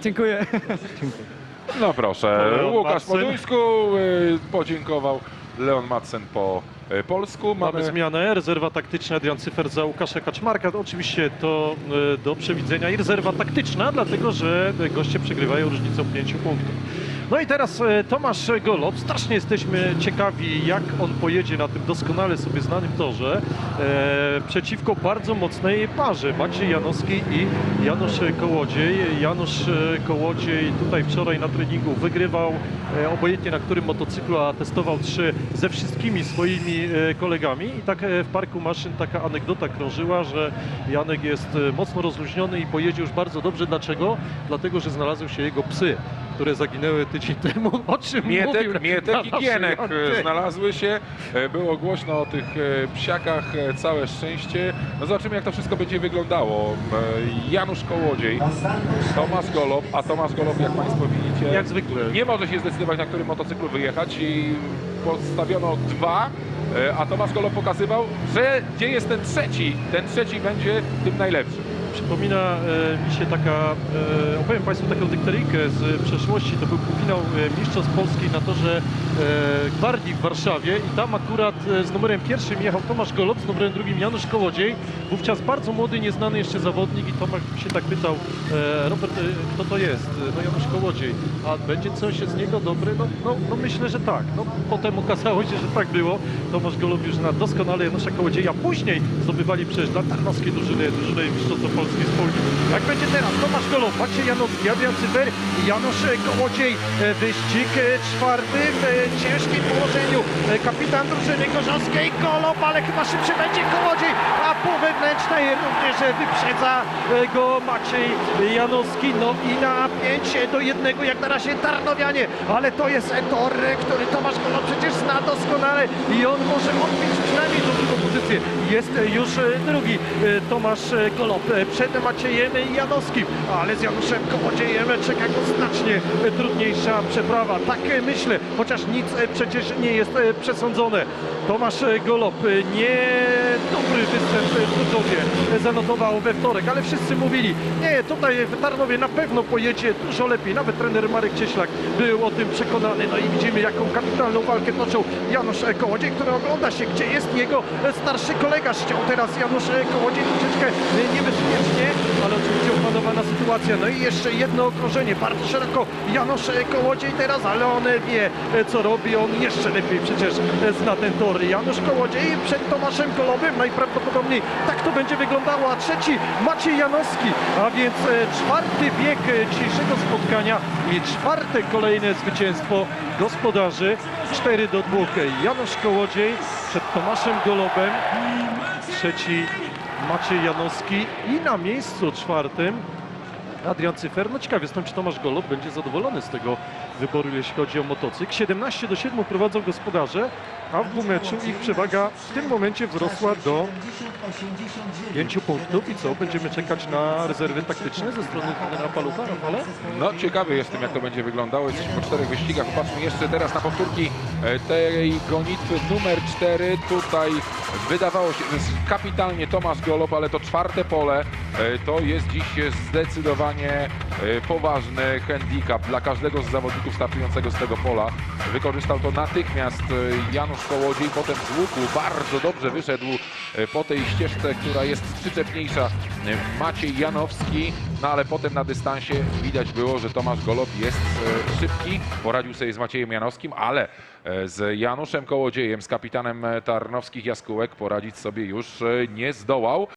Dziękuję. No proszę, Leon Łukasz Madsen. po duńsku y, podziękował Leon Madsen po y, polsku. Mamy Mamy zmianę, rezerwa taktyczna Adrian Cyfer za Łukasza Kaczmarka. To oczywiście to e, do przewidzenia i rezerwa taktyczna, dlatego że goście przegrywają różnicą 5 punktów. No i teraz e, Tomasz Golob. Strasznie jesteśmy ciekawi, jak on pojedzie na tym doskonale sobie znanym torze e, przeciwko bardzo mocnej parze. Maciej Janowski i Janusz Kołodziej. Janusz e, Kołodziej tutaj wczoraj na treningu wygrywał e, obojętnie na którym motocyklu, a testował trzy ze wszystkimi swoimi e, kolegami. I tak w parku maszyn taka anegdota krążyła, że Janek jest mocno rozluźniony i pojedzie już bardzo dobrze. Dlaczego? Dlatego, że znalazły się jego psy, które zaginęły tydzień temu. O czym mówił Mietek, i Gienek antenie. znalazły się. E, Było głośno o tych e, psiakach, e, całe szczęście. No zobaczymy jak to wszystko będzie wyglądało. E, Janusz Kołodziej, Tomasz Golob, a Tomasz Golob jak Państwo widzicie Jak zwykle. nie może się zdecydować na którym motocyklu wyjechać i postawiono dwa. e, A Tomasz Golob pokazywał, że gdzie jest ten trzeci? Ten trzeci będzie tym najlepszym. Przypomina e, mi się taka, e, opowiem Państwu taką dykteryjkę z przeszłości. To był półfinał e, Mistrzostw Polski na torze Gwardii w Warszawie i tam akurat z numerem pierwszym jechał Tomasz Golob, z numerem drugim Janusz Kołodziej. Wówczas bardzo młody, nieznany jeszcze zawodnik i Tomasz się tak pytał, Robert, kto to jest? No Janusz Kołodziej. A będzie coś z niego dobre? No, no, no myślę, że tak. No, potem okazało się, że tak było. Tomasz Golob już zna doskonale Janusza Kołodzieja. Później zdobywali przecież dla tarnowskie drużyny, drużyny Mistrzostwa Polski wspólnie. Jak będzie teraz? Tomasz Golob, Maciej Janowski, Adrian Cyfer i Janusz Kołodziej. E, Wyścig e, czwarty w e, ciężkim położeniu. E, Kapitan drużyny Gorzowskiej Golob, ale chyba szybciej będzie Kołodziej, a po wewnętrznej również e, wyprzedza e, go Maciej Janowski. No i na 5 do 1 jak na razie Tarnowianie, ale to jest e, tor, e, który Tomasz Golob przecież zna doskonale i on może odbić przynajmniej drugą pozycję. Jest e, już e, drugi e, Tomasz e, przed Maciejem Janowskim, ale z Januszem Kołodziejem czeka go znacznie trudniejsza przeprawa. Tak myślę, chociaż nic przecież nie jest przesądzone. Tomasz e, Golob e, nie dobry występ w Turkowie e, zanotował we wtorek, ale wszyscy mówili, nie, tutaj w Tarnowie na pewno pojedzie dużo lepiej. Nawet trener Marek Cieślak był o tym przekonany. No i widzimy, jaką kapitalną walkę toczył Janusz Kołodziej, który ogląda się, gdzie jest jego starszy kolega. Ściął teraz Janusz Kołodziej troszeczkę niebezpiecznie, ale oczywiście opanowana sytuacja. No i jeszcze jedno okrążenie, bardzo szeroko Janusz Kołodziej teraz, ale on wie, co robi. On jeszcze lepiej przecież zna ten tor. Janusz Kołodziej przed Tomaszem Kolowym, najprawdopodobniej tak to będzie wyglądało, a trzeci Maciej Janowski, a więc e, czwarty bieg e, dzisiejszego spotkania i czwarte kolejne zwycięstwo gospodarzy. 4 do 2. Janusz Kołodziej przed Tomaszem Golobem, trzeci Maciej Janowski i na miejscu czwartym Adrian Cyfer. No ciekaw jestem, czy Tomasz Golob będzie zadowolony z tego wyboru, jeśli chodzi o motocykl. 17 do 7 prowadzą gospodarze, a w dwumeczu ich przewaga w tym momencie wzrosła do 5 punktów. I co, będziemy czekać na rezerwy taktyczne ze strony trenera Palucha, Rafale? No ciekawy jestem jak to będzie wyglądało. Jesteśmy po czterech wyścigach. Popatrzmy jeszcze teraz na powtórki e, tej gonitwy numer 4. Tutaj wydawało się, że kapitalnie Tomasz Golob, ale to czwarte pole e, to jest dziś zdecydowanie e, poważny handicap dla każdego z zawodników startującego z tego pola. Wykorzystał to natychmiast e, Janusz Kołodziej, potem z łuku bardzo dobrze wyszedł e, po tej ścieżce, która jest przyczepniejsza. Maciej Janowski, no ale potem na dystansie widać było, że Tomasz Golob jest szybki, poradził sobie z Maciejem Janowskim, ale z Januszem Kołodziejem, z kapitanem Tarnowskich Jaskółek poradzić sobie już nie zdołał.